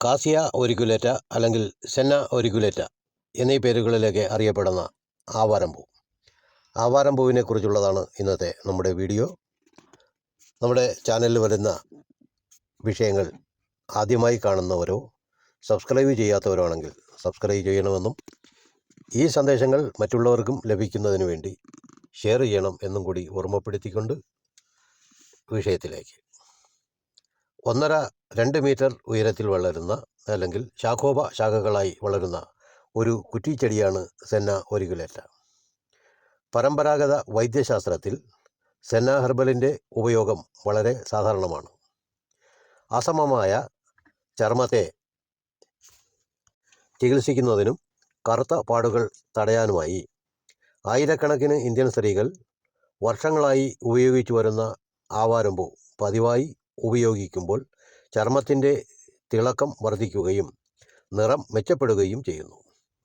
കാസിയ ഒരിക്കുലേറ്റ അല്ലെങ്കിൽ സെന്ന ഒരിക്കുലേറ്റ എന്നീ പേരുകളിലേക്ക് അറിയപ്പെടുന്ന ആവാരംപൂ ആവാരംപൂവിനെ കുറിച്ചുള്ളതാണ് ഇന്നത്തെ നമ്മുടെ വീഡിയോ. നമ്മുടെ ചാനലിൽ വരുന്ന വിഷയങ്ങൾ ആദ്യമായി കാണുന്നവരോ സബ്സ്ക്രൈബ് ചെയ്യാത്തവരോ ആണെങ്കിൽ സബ്സ്ക്രൈബ് ചെയ്യണമെന്നും ഈ സന്ദേശങ്ങൾ മറ്റുള്ളവർക്കും ലഭിക്കുന്നതിന് വേണ്ടി ഷെയർ ചെയ്യണം എന്നും കൂടി ഓർമ്മപ്പെടുത്തിക്കൊണ്ട് വിഷയത്തിലേക്ക് ഒന്നര രണ്ട് മീറ്റർ ഉയരത്തിൽ വളരുന്ന അല്ലെങ്കിൽ ശാഖോപ ശാഖകളായി വളരുന്ന ഒരു കുറ്റിച്ചെടിയാണ് സെന്ന ഒരിഗുലേറ്റ പരമ്പരാഗത വൈദ്യശാസ്ത്രത്തിൽ സെന്ന ഹെർബലിന്റെ ഉപയോഗം വളരെ സാധാരണമാണ്. അസമമായ ചർമ്മത്തെ ചികിത്സിക്കുന്നതിനും കറുത്ത പാടുകൾ തടയാനുമായി ആയിരക്കണക്കിന് ഇന്ത്യൻ സ്ത്രീകൾ വർഷങ്ങളായി ഉപയോഗിച്ചു വരുന്ന ആവാരമ്പൂ പതിവായി ഉപയോഗിക്കുമ്പോൾ ചർമ്മത്തിന്റെ തിളക്കം വർദ്ധിക്കുകയും നിറം മെച്ചപ്പെടുകയും ചെയ്യുന്നു.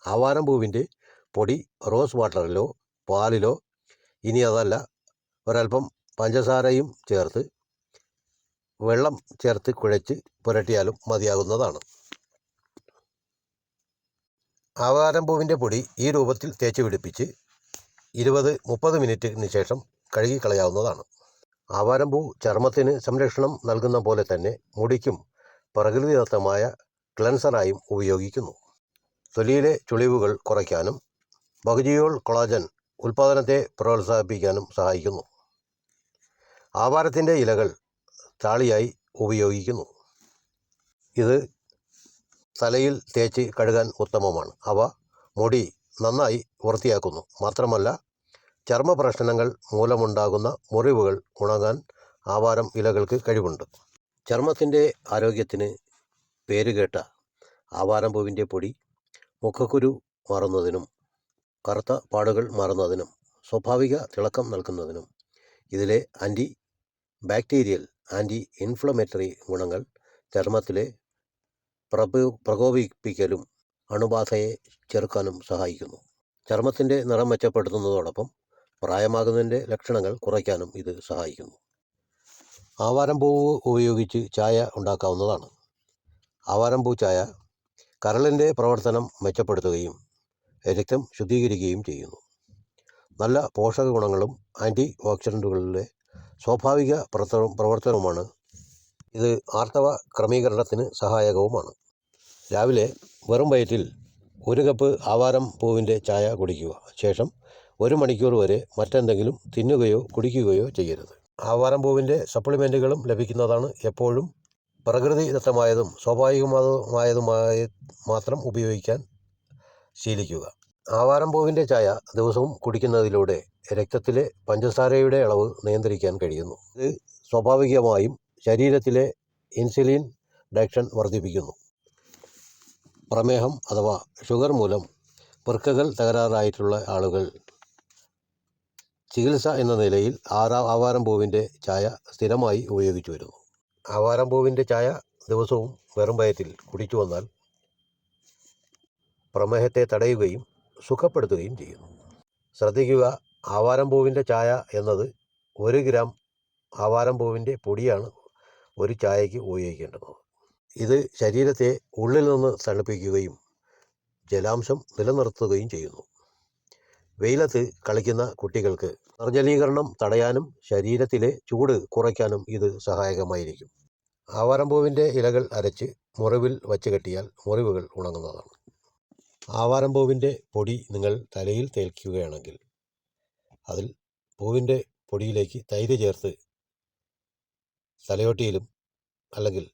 ആവാരമ്പൂവിന്റെ പൊടി റോസ് വാട്ടറിലോ പാലിലോ ഇനി അതല്ല ഒരൽപ്പം പഞ്ചസാരയും ചേർത്ത് വെള്ളം ചേർത്ത് കുഴച്ച് പുരട്ടിയാലും മതിയാകുന്നതാണ്. ആവാരമ്പൂവിന്റെ പൊടി ഈ രൂപത്തിൽ തേച്ച് പിടിപ്പിച്ച് ഇരുപത് മുപ്പത് മിനിറ്റിന് ശേഷം കഴുകിക്കളയാവുന്നതാണ്. ആവാരമ്പൂ ചർമ്മത്തിന് സംരക്ഷണം നൽകുന്ന പോലെ തന്നെ മുടിക്കും പ്രകൃതിദത്തമായ ക്ലൻസറായും ഉപയോഗിക്കുന്നു. തൊലിയിലെ ചുളിവുകൾ കുറയ്ക്കാനും ബഹുജിയോൾ കൊളാജൻ ഉൽപ്പാദനത്തെ പ്രോത്സാഹിപ്പിക്കാനും സഹായിക്കുന്നു. ആവാരത്തിന്റെ ഇലകൾ താളിയായി ഉപയോഗിക്കുന്നു. ഇത് തലയിൽ തേച്ച് കഴുകാൻ ഉത്തമമാണ്. അവ മുടി നന്നായി വൃത്തിയാക്കുന്നു. മാത്രമല്ല ചർമ്മ പ്രശ്നങ്ങൾ മൂലമുണ്ടാകുന്ന മുറിവുകൾ ഉണങ്ങാൻ ആവാരം ഇലകൾക്ക് കഴിവുണ്ട്. ചർമ്മത്തിന്റെ ആരോഗ്യത്തിന് പേരുകേട്ട ആവാരം പൂവിന്റെ പൊടി മുഖക്കുരു മാറുന്നതിനും കറുത്ത പാടുകൾ മാറുന്നതിനും സ്വാഭാവിക തിളക്കം നൽകുന്നതിനും ഇതിലെ ആന്റി ബാക്ടീരിയൽ ആന്റി ഇൻഫ്ലമേറ്ററി ഗുണങ്ങൾ ചർമ്മത്തിലെ പ്രപ പ്രകോപിപ്പിക്കലും അണുബാധയെ ചെറുക്കാനും സഹായിക്കുന്നു. ചർമ്മത്തിന്റെ നിറം മെച്ചപ്പെടുത്തുന്നതോടൊപ്പം പ്രായമാകുന്നതിന്റെ ലക്ഷണങ്ങൾ കുറയ്ക്കാനും ഇത് സഹായിക്കുന്നു. ആവാരം പൂവ് ഉപയോഗിച്ച് ചായ ഉണ്ടാക്കാവുന്നതാണ്. ആവാരം പൂ ചായ കരളിന്റെ പ്രവർത്തനം മെച്ചപ്പെടുത്തുകയും രക്തം ശുദ്ധീകരിക്കുകയും ചെയ്യുന്നു. നല്ല പോഷക ഗുണങ്ങളും ആന്റി ഓക്സിഡന്റുകളിലെ സ്വാഭാവിക പ്രവർത്തനം പ്രവർത്തനവുമാണ്. ഇത് ആർത്തവ ക്രമീകരണത്തിന് സഹായകവുമാണ്. രാവിലെ വെറും വയറ്റിൽ ഒരു കപ്പ് ആവാരം പൂവിന്റെ ചായ കുടിക്കുക. ശേഷം ഒരു മണിക്കൂർ വരെ മറ്റെന്തെങ്കിലും തിന്നുകയോ കുടിക്കുകയോ ചെയ്യരുത്. ആവാരം പൂവിന്റെ സപ്ലിമെന്റുകളും ലഭിക്കുന്നതാണ് എപ്പോഴും പ്രകൃതിദത്തമായതും സ്വാഭാവികമായതുമായ മാത്രം ഉപയോഗിക്കാൻ ശീലിക്കുക. ആവാരം പൂവിന്റെ ചായ ദിവസവും കുടിക്കുന്നതിലൂടെ രക്തത്തിലെ പഞ്ചസാരയുടെ അളവ് നിയന്ത്രിക്കാൻ കഴിയുന്നു. ഇത് സ്വാഭാവികമായും ശരീരത്തിലെ ഇൻസുലിൻ ഡയക്ഷൻ വർദ്ധിപ്പിക്കുന്നു. പ്രമേഹം അഥവാ ഷുഗർ മൂലം വൃക്കകൾ തകരാറായിട്ടുള്ള ആളുകൾ ചികിത്സ എന്ന നിലയിൽ ആറാ ആവാരം പൂവിന്റെ ചായ സ്ഥിരമായി ഉപയോഗിച്ചു വരുന്നു. ആവാരം പൂവിന്റെ ചായ ദിവസവും വെറും വയറ്റിൽ കുടിച്ചു വന്നാൽ പ്രമേഹത്തെ തടയുകയും സുഖപ്പെടുത്തുകയും ചെയ്യുന്നു. ശ്രദ്ധിക്കുക ആവാരം പൂവിന്റെ ചായ എന്നത് ഒരു ഗ്രാം ആവാരം പൂവിന്റെ പൊടിയാണ് ഒരു ചായയ്ക്ക് ഉപയോഗിക്കേണ്ടത്. ഇത് ശരീരത്തെ ഉള്ളിൽ നിന്ന് തണുപ്പിക്കുകയും ജലാംശം നിലനിർത്തുകയും ചെയ്യുന്നു. വെയിലത്ത് കളിക്കുന്ന കുട്ടികൾക്ക് നിർജലീകരണം തടയാനും ശരീരത്തിലെ ചൂട് കുറയ്ക്കാനും ഇത് സഹായകമായിരിക്കും. ആവാരമ്പൂവിന്റെ ഇലകൾ അരച്ച് മുറിവിൽ വച്ച് കെട്ടിയാൽ മുറിവുകൾ ഉണങ്ങുന്നതാണ്. ആവാരമ്പൂവിന്റെ പൊടി നിങ്ങൾ തലയിൽ തേൽക്കുകയാണെങ്കിൽ അതിൽ പൂവിന്റെ പൊടിയിലേക്ക് തൈര് ചേർത്ത് തലയോട്ടിയിലും അല്ലെങ്കിൽ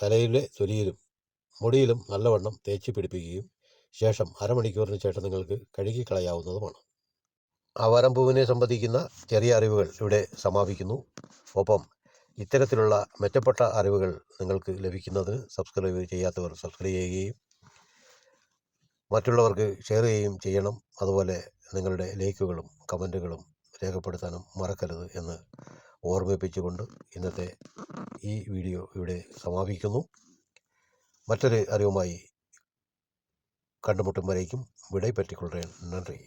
തലയിലെ തൊലിയിലും മുടിയിലും നല്ലവണ്ണം തേച്ച് പിടിപ്പിക്കുകയും ശേഷം അരമണിക്കൂറിന് ശേഷം നിങ്ങൾക്ക് കഴുകിക്കളയാവുന്നതുമാണ്. ആവാരംപൂവിനെ സംബന്ധിക്കുന്ന ചെറിയ അറിവുകൾ ഇവിടെ സമാപിക്കുന്നു. ഒപ്പം ഇത്തരത്തിലുള്ള മെച്ചപ്പെട്ട അറിവുകൾ നിങ്ങൾക്ക് ലഭിക്കുന്നതിന് സബ്സ്ക്രൈബ് ചെയ്യാത്തവർ സബ്സ്ക്രൈബ് ചെയ്യുകയും മറ്റുള്ളവർക്ക് ഷെയർ ചെയ്യുകയും ചെയ്യണം. അതുപോലെ നിങ്ങളുടെ ലൈക്കുകളും കമന്റുകളും രേഖപ്പെടുത്താനും മറക്കരുത് എന്ന് ഓർമ്മിപ്പിച്ചുകൊണ്ട് ഇന്നത്തെ ഈ വീഡിയോ ഇവിടെ സമാപിക്കുന്നു. മറ്റൊരു അറിവുമായി கண்டுமுட்டும் வரைக்கும் விடை பெற்றுக்கொள்கிறேன் நன்றி.